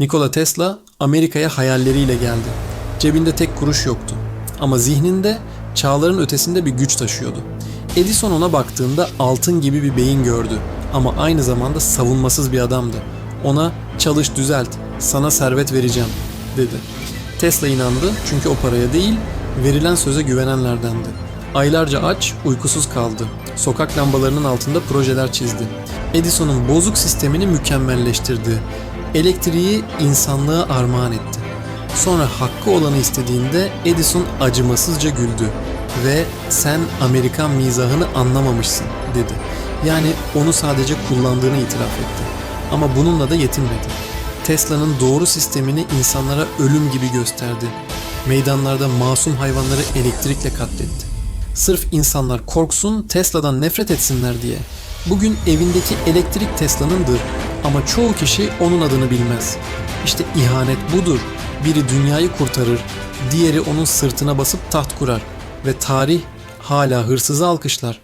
Nikola Tesla Amerika'ya hayalleriyle geldi. Cebinde tek kuruş yoktu. Ama zihninde çağların ötesinde bir güç taşıyordu. Edison ona baktığında altın gibi bir beyin gördü ama aynı zamanda savunmasız bir adamdı. Ona çalış düzelt, sana servet vereceğim dedi. Tesla inandı çünkü o paraya değil, verilen söze güvenenlerdendi. Aylarca aç, uykusuz kaldı. Sokak lambalarının altında projeler çizdi. Edison'un bozuk sistemini mükemmelleştirdi. Elektriği insanlığa armağan etti. Sonra hakkı olanı istediğinde Edison acımasızca güldü ve sen Amerikan mizahını anlamamışsın dedi. Yani onu sadece kullandığını itiraf etti. Ama bununla da yetinmedi. Tesla'nın doğru sistemini insanlara ölüm gibi gösterdi. Meydanlarda masum hayvanları elektrikle katletti. Sırf insanlar korksun, Tesla'dan nefret etsinler diye. Bugün evindeki elektrik Tesla'nındır ama çoğu kişi onun adını bilmez. İşte ihanet budur. Biri dünyayı kurtarır, diğeri onun sırtına basıp taht kurar ve tarih hala hırsızı alkışlar.